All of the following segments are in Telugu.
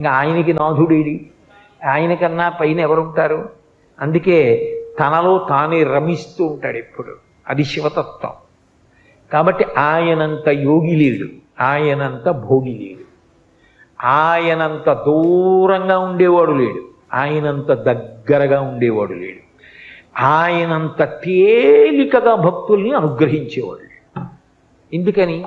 ఇంకా ఆయనకి నాథుడేడి ఆయన కన్నా పైన ఎవరుంటారు? అందుకే తనలో తానే రమిస్తూ ఉంటాడు ఎప్పుడు. అది శివతత్వం. కాబట్టి ఆయనంత యోగి లేడు ఆయనంత భోగి లేడు ఆయనంత దూరంగా ఉండేవాడు లేడు. ఆయనంత దగ్గరగా ఉండేవాడు లేడు. ఆయనంత తేలికగా భక్తుల్ని అనుగ్రహించేవాడు లేడు. ఎందుకని?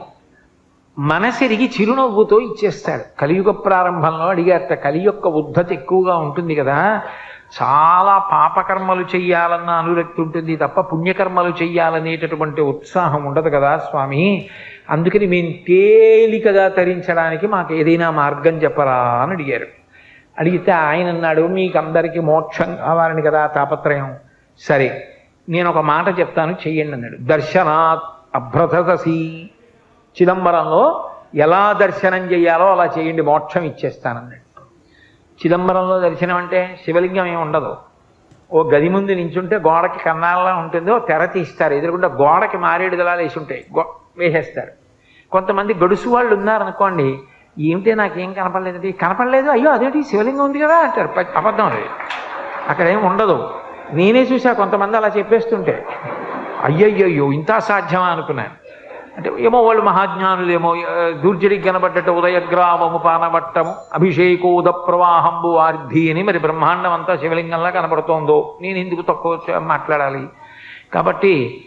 మనసెరిగి చిరునవ్వుతో ఇచ్చేస్తాడు. కలియుగ ప్రారంభంలో అడిగారట కలి యొక్క ఉద్ధత ఎక్కువగా ఉంటుంది కదా చాలా పాపకర్మలు చెయ్యాలన్న అనురక్తి ఉంటుంది తప్ప పుణ్యకర్మలు చెయ్యాలనేటటువంటి ఉత్సాహం ఉండదు కదా స్వామి. అందుకని మేము తేలికగా తరించడానికి మాకు ఏదైనా మార్గం చెప్పరా అని అడిగారు. అడిగితే ఆయన అన్నాడు మీకు అందరికీ మోక్షం కావాలని కదా తాపత్రయం. సరే నేను ఒక మాట చెప్తాను చెయ్యండి అన్నాడు. దర్శనాత్ అభ్రతసీ చిదంబరంలో ఎలా దర్శనం చేయాలో అలా చేయండి మోక్షం ఇచ్చేస్తానన్నాడు. చిదంబరంలో దర్శనం అంటే శివలింగం ఏమి ఉండదు. ఓ గది ముందు నించుంటే గోడకి కన్నాలలా ఉంటుందో తెర తీస్తారు ఎదురుకుండా గోడకి మారేడు దళాలు వేసి ఉంటాయి గో వేసేస్తారు. కొంతమంది గడుసు వాళ్ళు ఉన్నారనుకోండి ఏమిటే నాకేం కనపడలేదు కనపడలేదు అయ్యో అదేంటి శివలింగం ఉంది కదా అంటారు. అబద్ధం అది. అక్కడ ఏం ఉండదు. నేనే చూసా కొంతమంది అలా చెప్పేస్తుంటే అయ్యయ్యో ఇంత అసాధ్యమా అనుకున్నాను. అంటే ఏమో వాళ్ళు మహాజ్ఞానులేమో ఆ, కనబడ్డట కనబడ్డట్టు ఉదయగ్రామము పానబట్టము అభిషేకోద ప్రవాహంబు ఆర్ధి అని మరి బ్రహ్మాండం అంతా శివలింగంలా కనబడుతోందో. నేను ఎందుకు తక్కువ మాట్లాడాలి? కాబట్టి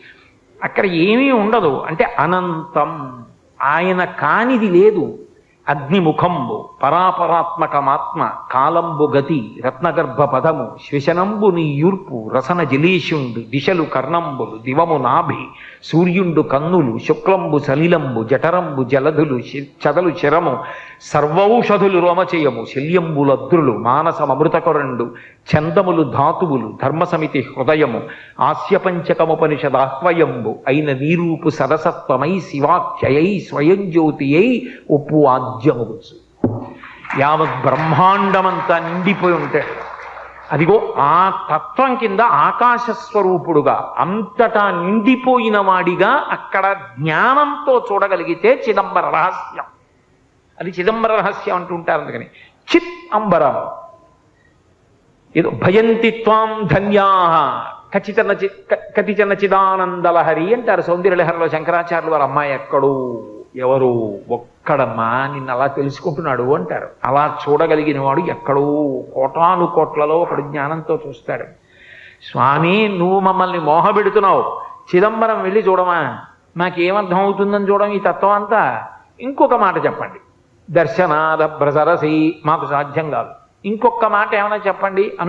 అక్కడ ఏమీ ఉండదు. అంటే అనంతం. ఆయన కానిది లేదు. అగ్నిముఖంబు పరాపరాత్మకమాత్మ కాలంబు గతి రత్నగర్భ పదము శ్వశనంబు నీ యూర్పు రసన జలీషుండు దిశలు కర్ణంబులు దివము నాభి సూర్యుండు కన్నులు శుక్లంబు సలిలంబు జఠరంబు జలధులు చదలు చిరము సర్వౌషధులు రోమచేయము శల్యంబులద్రులు మానసమృతకరుండు చందములు ధాతువులు ధర్మసమితి హృదయము ఆస్యపంచకముపనిషదాహ్వయంబు అయిన నీరూపు సరసత్వమై శివాఖ్యయై స్వయం జ్యోతియై ఉప్పు ఆద్యముగుచు యావత్ బ్రహ్మాండమంతా నిండిపోయి ఉంటాడు అదిగో ఆ తత్వం కింద ఆకాశస్వరూపుడుగా అంతటా నిండిపోయిన వాడిగా అక్కడ జ్ఞానంతో చూడగలిగితే చిదంబర రహస్యం. అది చిదంబర రహస్యం అంటుంటారు అందుకని. చిత్ అంబరం. ఏదో భయంతి త్వాం ధన్యా కచితన చి కతిచన చిదానందలహరి అంటారు సౌందర్యలహరిలో శంకరాచార్యులు వారు అమ్మాయి ఎక్కడూ. ఎవరు ఒక్కడమ్మా నిన్ను అలా తెలుసుకుంటున్నాడు అంటారు. అలా చూడగలిగిన వాడు ఎక్కడో కోటాను కోట్లలో ఒకడు జ్ఞానంతో చూస్తాడు. స్వామి నువ్వు మమ్మల్ని మోహపెడుతున్నావు చిదంబరం వెళ్ళి చూడమా? మాకేమర్థం అవుతుందని చూడడం ఈ తత్వం అంతా? ఇంకొక మాట చెప్పండి. దర్శనాద బ్రసరసి మాకు సాధ్యం కాదు. ఇంకొక మాట ఏమైనా చెప్పండి? అను